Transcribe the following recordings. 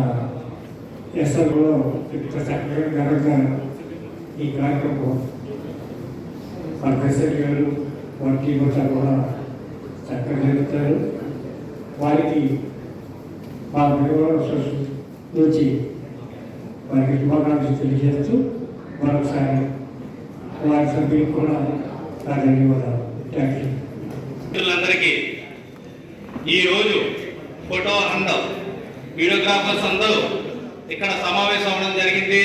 మన ఇంత చక్కగా ఘనంగా ఈ కార్యక్రమం మన ప్రెసిడెంట్ గారు వారి టీం అంతా కూడా చక్కగా జరుగుతారు వారికి మా వెల్ఫేర్ నుంచి వారికి శుభాకాంక్షలు తెలియజేస్తూ మరొకసారి వారి సభ్యులకు కూడా నా ధన్యవాదాలు. థ్యాంక్ యూ మిత్రులందరికీ ఈరోజు ఫోటో అందం వీడియోగ్రాఫర్స్ అందరూ ఇక్కడ సమావేశం అవడం జరిగింది.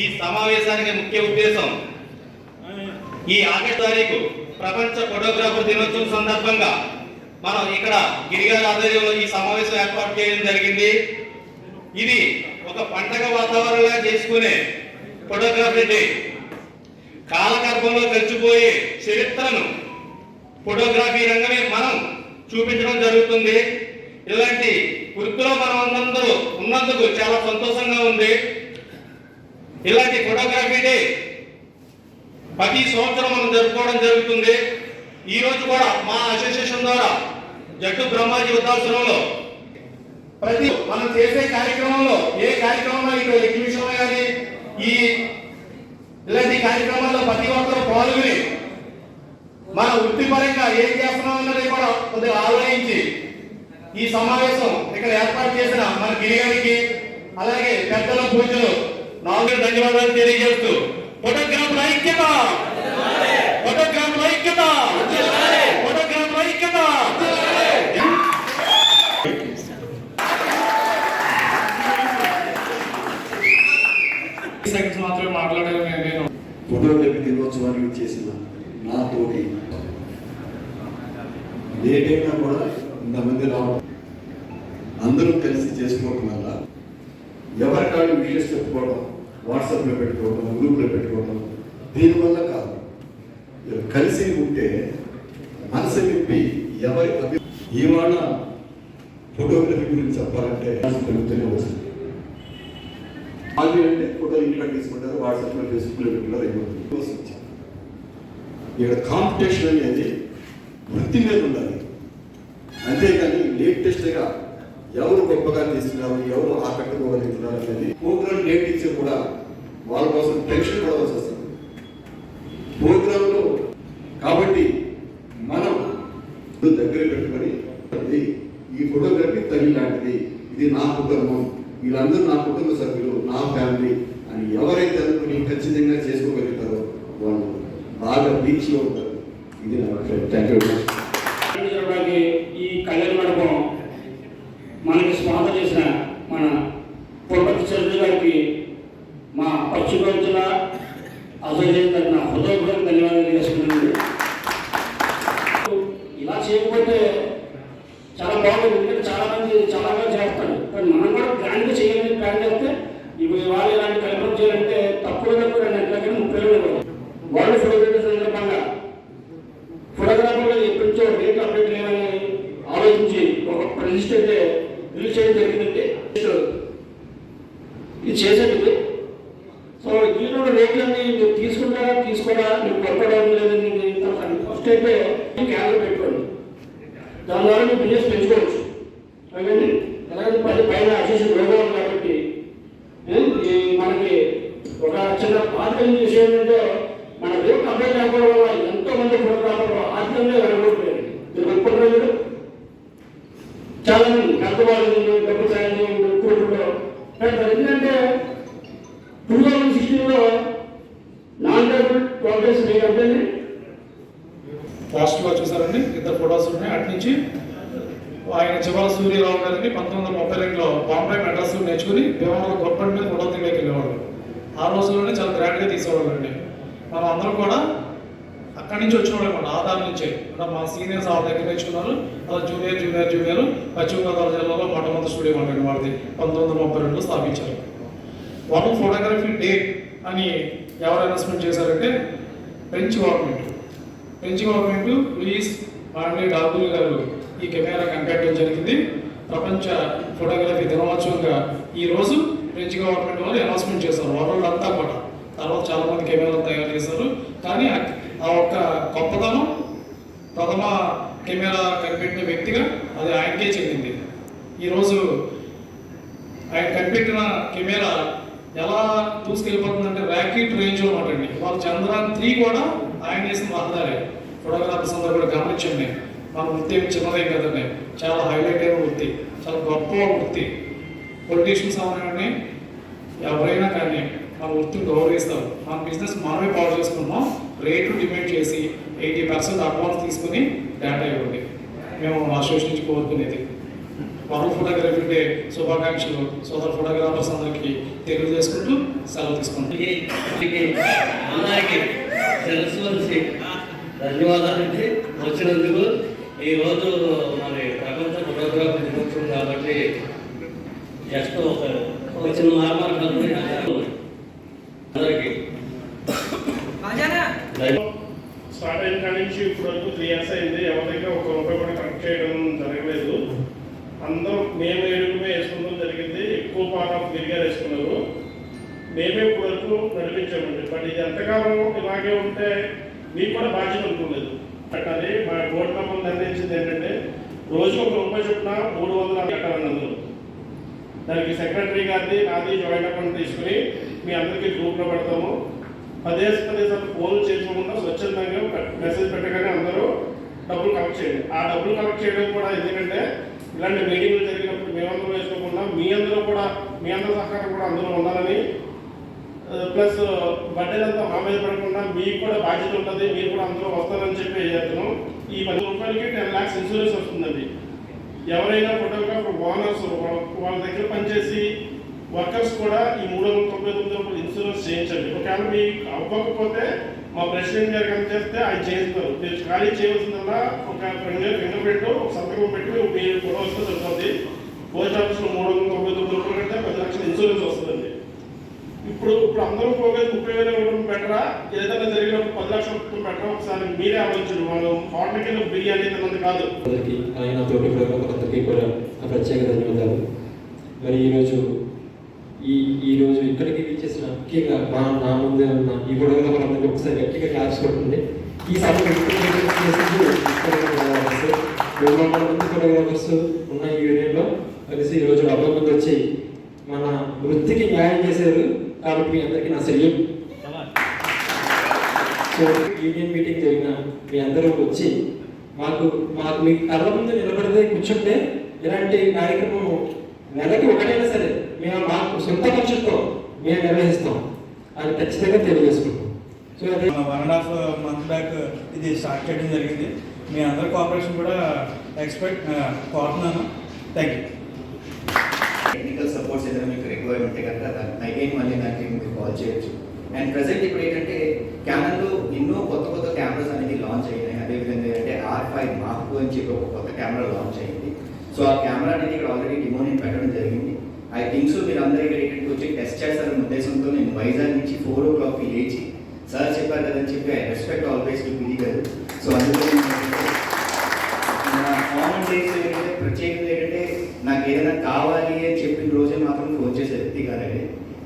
ఈ సమావేశానికి ముఖ్య ఉద్దేశం ఈ ఆగస్టు తారీఖు ప్రపంచ ఫోటోగ్రాఫర్ దినోత్సవం సందర్భంగా మనం ఇక్కడ గిరిగారి ఆధ్వర్యంలో ఈ సమావేశం ఏర్పాటు చేయడం జరిగింది. ఇది ఒక పండగ వాతావరణంగా చేసుకునే ఫోటోగ్రఫీ డే. కాలగర్భంలో కలిసిపోయే చరిత్రను ఫోటోగ్రఫీ రంగమే మనం చూపించడం జరుగుతుంది. ఇలాంటి వృత్తిలో మనం అందరూ ఉన్నందుకు చాలా సంతోషంగా ఉంది. ఇలాంటి ఫోటోగ్రఫీ డే ప్రతి సంవత్సరం మనం జరుపుకోవడం జరుగుతుంది. ఈ రోజు కూడా మా అసోసియేషన్ ద్వారా జట్టు బ్రహ్మాజీ వృద్ధాశ్రమంలో ప్రతి మనం చేసే కార్యక్రమంలో ఏ కార్యక్రమంలో ఇక్కడ ఎగ్జిబిషన్ కానీ ఈ ఇలాంటి కార్యక్రమాల్లో ప్రతి ఒక్కరూ పాల్గొని మన వృత్తిపరంగా ఏం చేస్తున్నాం అన్నది కూడా కొద్దిగా ఆలోచించి ఈ సమావేశం ఇక్కడ ఏర్పాటు చేసిన మన గిరిగారికి అలాగే పెద్దల పూజలు. నాలుగు ధన్యవాదాలు తెలియజేస్తూ ఫోటోగ్రాఫ్ ఐక్యత ఫోటోగ్రాఫ్ ఐక్యత ఫోటోగ్రాఫ్ ఐక్యత సెకండ్స్ మాత్రమే మాట్లాడాను నేను ఫోటోగ్రఫీ దినోత్సవానికి చేసిన నా తోటి లేట్ అయినా కూడా ఇంతమంది రావడం అందరూ కలిసి చేసుకోవడం వల్ల ఎవరి కాళ్ళు విషయస్ చెప్పుకోవడం వాట్సాప్లో పెట్టుకోవడం గ్రూప్లో పెట్టుకోవడం దీనివల్ల కాదు. కలిసి ఉంటే మనసు విప్పి ఎవరి అభి ఇవాళ ఫోటోగ్రఫీ గురించి చెప్పాలంటే పెరుగుతూనే వస్తుంది. అది అంటే ఫోటో ఇంట్లో తీసుకుంటారు వాట్సాప్లో ఫేస్బుక్లో పెట్టుకుంటారు అయిపోతుంది కోసం ఇక్కడ కాంపిటీషన్ అనేది వృత్తి మీద ఉండాలి. అంతేకాని లేటెస్ట్గా ఎవరు గొప్పగా తీస్తున్నారు ఎవరు ఆకట్టుకోగలుగుతున్నారు అనేది ప్రోగ్రామ్ డేట్ ఇచ్చి కూడా వాళ్ళ కోసం టెన్షన్ పడవలసి వస్తుంది ప్రోగ్రాంలో కాబట్టి మనం దగ్గర పెట్టుకొని ఇది ఈ ఫోటోగ్రఫీ తల్లి లాంటిది ఇది నా కుటుంబం వీళ్ళందరూ నా కుటుంబ సభ్యులు నా ఫ్యామిలీ అని ఎవరైతే అనుకుని ఖచ్చితంగా చేసుకోగలుగుతారో వాళ్ళు బాగా బీచ్లో ఉంటారు ఇది నా థ్యాంక్ యూ వెరీ మచ్ జరగడానికి ఈ కళ్యాణ మండపం మనకి స్పాన్సర్ చేసిన మన పురపతి చంద్ర గారికి మా పశ్చిమ గోదావరి జిల్లా అసోసియేషన్ తరఫున హృదయపూర్వక ధన్యవాదాలు చేసుకున్నాను ఇలా చేయకపోతే చాలా బాగుంది ఎందుకంటే చాలా మంది చాలా మంది చేస్తారు కానీ మనం కూడా గ్రాండ్గా చేయాలని ప్లాన్ చేస్తే ఇప్పుడు వాళ్ళు ఇలాంటి కల్పన చేయాలంటే తక్కువ తక్కువ రెండు గంటల ముప్పై వేలు వరల్డ్ ఫోటోగ్రఫీ సందర్భంగా ఫోటోగ్రాఫర్లు ఎప్పటి నుంచో రేట్లు అప్డేట్ లేవని ఆలోచించి ఒక రిజిస్ట్ అయితే రిలీజ్ చేయడం జరిగిందంటే ఇది చేసేది సో దీనిలో రేట్లన్నీ మీరు తీసుకుంటారా తీసుకోరా మీరు కొనుక్కోవడం లేదని ఫస్ట్ అయితే క్యాలరీ పెట్టుకోండి. దాని ద్వారా మీరు బిజినెస్ పెంచుకోవచ్చు. అలాగే అలాగే పది పైన అసోసియేషన్ లోగో ఉంది కాబట్టి ఏ, ఈ మనకి ఒక చిన్న ఆర్థిక విషయం ఏంటంటే మన రేట్ అప్డేట్ అయిపోవడం వల్ల ఎంతో మంది ఫోటోగ్రాఫర్లు ఆర్థికంగా వెనకబడిపోయారు మీరు ఒప్పుకుంటారు మీరు చాలా మంది కష్టపడి డబ్బు సాయం కోర్టులో ఎందుకంటే టూ థౌజండ్ సిక్స్టీన్లో నాన్ డబ్బుల్ ప్రోగ్రెస్ ఏంటంటే లాస్ట్గా చూసారండి ఇద్దరు ఫొటోస్ ఉన్నాయి. అటు నుంచి ఆయన చివరి సూర్యరావు గారిని పంతొమ్మిది వందల ముప్పై రెండులో బాంబే మెడ్రాస్ నేర్చుకుని భీమవరం గొప్పటి మీద ఫోటో తీయడానికి వెళ్ళేవాడు. ఆ రోజుల్లోనే చాలా గ్రాండ్గా తీసేవాళ్ళండి. మనం అందరం కూడా అక్కడి నుంచి వచ్చిన వాళ్ళు ఆధార్ నుంచే. అంటే మా సీనియర్స్ వాళ్ళ దగ్గర నేర్చుకున్నారు. అలా జూనియర్ జూనియర్ జూనియర్ పశ్చిమ గోదావరి జిల్లాలో మొట్టమొదటి స్టూడియో అండి వాళ్ళది పంతొమ్మిది వందల ముప్పై రెండులో స్థాపించారు. వరల్డ్ ఫోటోగ్రఫీ డే అని ఎవరు అనౌన్స్మెంట్ చేశారంటే French government. French government Louis Mandé Daguerre గారు ఈ కెమెరా కనిపెట్టడం జరిగింది. ప్రపంచ ఫోటోగ్రఫీ దినోత్సవంగా ఈ రోజు ఫ్రెంచ్ గవర్నమెంట్ వాళ్ళు అనౌన్స్మెంట్ చేశారు. వరల్డ్ అంతా కూడా. తర్వాత చాలామంది కెమెరాలు తయారు చేశారు. కానీ ఆ- ఒక్క గొప్పతనం ప్రథమ కెమెరా కనిపెట్టిన వ్యక్తిగా అది ఆయనకే చెందింది. ఈరోజు ఆయన కనిపెట్టిన కెమెరా ఎలా దూసుకెళ్ళిపోతుందంటే ర్యాకెట్ రేంజ్ అనమాట అండి వాళ్ళ చంద్రాన్ త్రీ కూడా ఆయన చేసిన రహదారి. ఫోటోగ్రాఫర్స్ అందరూ కూడా గమనించండి. మన వృత్తి చిన్నదే చిన్నదేం కదండి. చాలా హైలైట్ అయిన వృత్తి చాలా గొప్ప వృత్తి. పొలిటీషియన్స్ అవనండి ఎవరైనా కానీ మన వృత్తిని గౌరవిస్తారు. మన బిజినెస్ మనమే పాడు చేసుకున్నాం. రేటు డిమాండ్ చేసి ఎయిటీ పర్సెంట్ అడ్వాన్స్ తీసుకుని డేటా ఇవ్వండి. మేము అసోసియేషన్ కోరుకునేది. వరల్డ్ ఫోటోగ్రఫీ డే శుభాకాంక్షలు. సోదర ఫోటోగ్రాఫర్స్ అందరికీ తెలియజేసుకుంటూ సెలవు తీసుకుంటాం అందరికీ ధన్యవాదాలండి. వచ్చినందుకు ఈ రోజు మరి ప్రపంచ ఫోటోగ్రఫీ దినోత్సవం కాబట్టి జస్ట్ ఒక చిన్న మార్మాలు అందరికీ. స్టార్ట్ అయిన కాడి నుంచి ఇప్పుడు వరకు త్రీ ఇయర్స్ అయింది. ఎవరి దగ్గర ఒక రూపాయి కూడా కలెక్ట్ చేయడం జరగలేదు. అందరం మేము ఏడుగుమే వేసుకోవడం జరిగింది. ఎక్కువ ఆఫ్ గిరిగారు వేసుకున్నారు. మేమే ఇప్పుడు వరకు నడిపించామండి. బట్ ఇది ఎంతకాలం ఇలాగే ఉంటే మీకు కూడా బాధ్యత అనుకోలేదు మా బోర్డు మెంబర్ నిర్ణయించింది ఏంటంటే రోజు ఒక రూపాయి చొప్పున మూడు వందల కట్టాలని దానికి సెక్రటరీ గారిది నాది జాయింట్ అకౌంట్ తీసుకుని మీ అందరికీ గ్రూప్లో పెడతాము. పదే పదే సార్లు ఫోన్ చేసుకోకుండా స్వచ్ఛందంగా మెసేజ్ పెట్టగానే అందరూ డబ్బులు కలెక్ట్ చేయండి. ఆ డబ్బులు కలెక్ట్ చేయడం కూడా ఎందుకంటే ఇలాంటి మీటింగ్లు జరిగినప్పుడు మేమందరూ వేసుకోకుండా మీ అందరూ కూడా మీ అందరి సహకారం కూడా అందరూ ఉండాలని ప్లస్ బర్త్డేలంతా మా మీద పడకుండా మీకు కూడా బాధ్యత ఉంటుంది మీరు కూడా అందరూ వస్తారని చెప్పి అతను ఈ పది రూపాయలకి టెన్ ల్యాక్స్ ఇన్సూరెన్స్ వస్తుందండి. ఎవరైనా ఫోటోగ్రాఫర్ ఓనర్స్ వాళ్ళ దగ్గర పనిచేసి వర్కర్స్ కూడా ఈ మూడు వందల తొంభై తొమ్మిది రూపాయలు ఇన్సూరెన్స్ చేయించండి. ఒకవేళ మీకు అవ్వకపోతే మా ప్రెసిడెంట్ గారు కనుక చేస్తే ఆయన చేయిస్తారు. మీరు ఖాళీ చేయవలసిందల్లా ఒక ఫింగర్ ఫింగర్ పెట్టు ఒక సంతకం పెట్టి మీరు ఫోటో వస్తే సరిపోతుంది పోస్ట్ ఆఫీస్లో మూడు వందల తొంభై తొమ్మిది రూపాయలు కంటే పది లక్షల ఇన్సూరెన్స్ వస్తుందండి. ఇప్పుడు ఇప్పుడు అందరూ పోగేది ముప్పై వేల ఇవ్వడం బెటరా ఏదైనా జరిగినప్పుడు పది లక్షల రూపాయలు బెటరా ఒకసారి మీరే ఆలోచించండి. వాళ్ళు హోటల్కి బిర్యానీ అన్నది కాదు. అందరికీ ఆయన తోటి ఫోటోగ్రాఫర్లందరికీ కూడా ప్రత్యేక ధన్యవాదాలు. మరి ఈరోజు ఈ ఈరోజు ఇక్కడికి విచ్చేసిన ముఖ్యంగా మా నా ముందే ఉన్న ఈ గొడవలో అందరికీ ఒకసారి గట్టిగా క్లాస్ కొట్టండి. ఈ సభ మూడు వందల మంది ఫోటోగ్రాఫర్స్ ఉన్న ఈ యూనియన్లో కలిసి ఈరోజు డెబ్బై మంది వచ్చి మన వృత్తికి న్యాయం చేశారు కాబట్టి మీ అందరికీ నా సెల్యూట్. సో యూనియన్ మీటింగ్ జరిగిన మీ అందరూ వచ్చి మాకు మాకు మీ కళ్ళ ముందు నిలబడితే కూర్చుంటే ఇలాంటి కార్యక్రమం నెలకి ఒకటైనా సరే మేము మాకు సొంత ఖర్చుతో మేము నిర్వహిస్తాం. అది ఖచ్చితంగా తెలియజేసుకుంటాం. సో అదే one and half month back ఇది స్టార్ట్ చేయడం జరిగింది. మీ అందరి కోఆపరేషన్ కూడా ఎక్స్పెక్ట్ కోరుతున్నాను. థ్యాంక్ యూ కోర్స్ ఏదైనా మీకు రిక్వైర్ ఉంటే కనుక అగైన్ మళ్ళీ దానికి మీరు కాల్ చేయొచ్చు. అండ్ ప్రజెంట్ ఇప్పుడు ఏంటంటే క్యానన్లో ఎన్నో కొత్త కొత్త కెమెరాస్ అనేది లాంచ్ అయినాయి. అదేవిధంగా ఏంటంటే ఆర్ ఫైవ్ మార్క్ అని చెప్పి ఒక కొత్త కెమెరా లాంచ్ అయింది. సో ఆ కెమెరా అనేది ఇక్కడ ఆల్రెడీ డిమో నేను పెట్టడం జరిగింది. ఐ థింక్ సో మీరు అందరూ ఇక్కడ ఇక్కడికి వచ్చి టెస్ట్ చేస్తారనే ఉద్దేశంతో నేను వైజాగ్ నుంచి ఫోర్ ఓ క్లాక్కి లేచి సార్ చెప్పారు కదని చెప్పి ఐ రెస్పెక్ట్ ఆల్వేస్ టు పిలి గారు. సో అందుకని కామన్ డేస్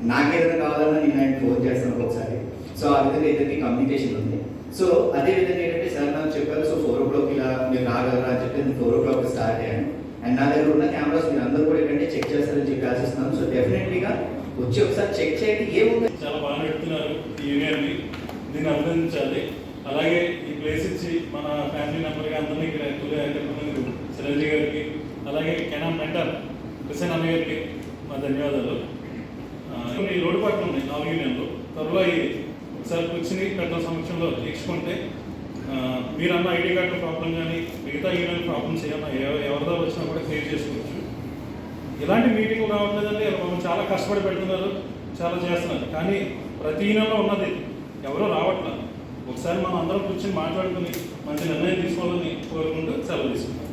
నాకేదైనా కావాలన్నా నేను ఆయన ఫోన్ చేస్తాను ఒకసారి. సో ఆ విధంగా ఇద్దరికి కమ్యూనికేషన్ ఉంది. సో అదే విధంగా ఏంటంటే సార్ నాకు చెప్పారు సో ఫోర్ ఓ క్లాక్ ఇలా మీరు రాగలరా? అని చెప్పి నేను ఫోర్ ఓ క్లాక్ స్టార్ట్ అయ్యాను. అండ్ నా దగ్గర ఉన్న కెమెరాస్ మీరు అందరూ కూడా ఏంటంటే చెక్ చేస్తారని చెప్పి ఆశిస్తున్నాను సో డెఫినెట్లీగా వచ్చి ఒకసారి చెక్ చేయండి. ఏముంది? చాలా బాగా పెడుతున్నారు ఈ యూనియన్ని దీన్ని అభినందించాలి. అలాగే ఈ ప్లేస్ ఇచ్చి మన ఫ్యామిలీ మెంబర్గా అందరినీ ఇక్కడ ఎక్కువగా గారికి అలాగే కెనా మెంటర్ హుసేన్ అన్న గారికి మా ధన్యవాదాలు. కొన్ని రోడ్డు లోటుపాట్లు ఉన్నాయి నాలుగు యూనియన్లు. త్వరలో ఒకసారి కూర్చుని పెద్ద సమక్షంలో తీర్చుకుంటే మీరన్న ఐడి కార్డు ప్రాబ్లం కానీ మిగతా యూనియన్ ప్రాబ్లమ్స్ ఏమన్నా ఎవరిదో వచ్చినా కూడా క్లియర్ చేసుకోవచ్చు. ఇలాంటి మీటింగ్లు రావట్లేదంటే మనం చాలా కష్టపడి పెడుతున్నారు చాలా చేస్తున్నారు. కానీ ప్రతి యూనియన్లో ఉన్నది ఎవరో రావట్లేదు. ఒకసారి మనం అందరం కూర్చొని మాట్లాడుకుని మంచి నిర్ణయం తీసుకోవాలని కోరుకుంటూ సెలవు తీసుకుంటాం.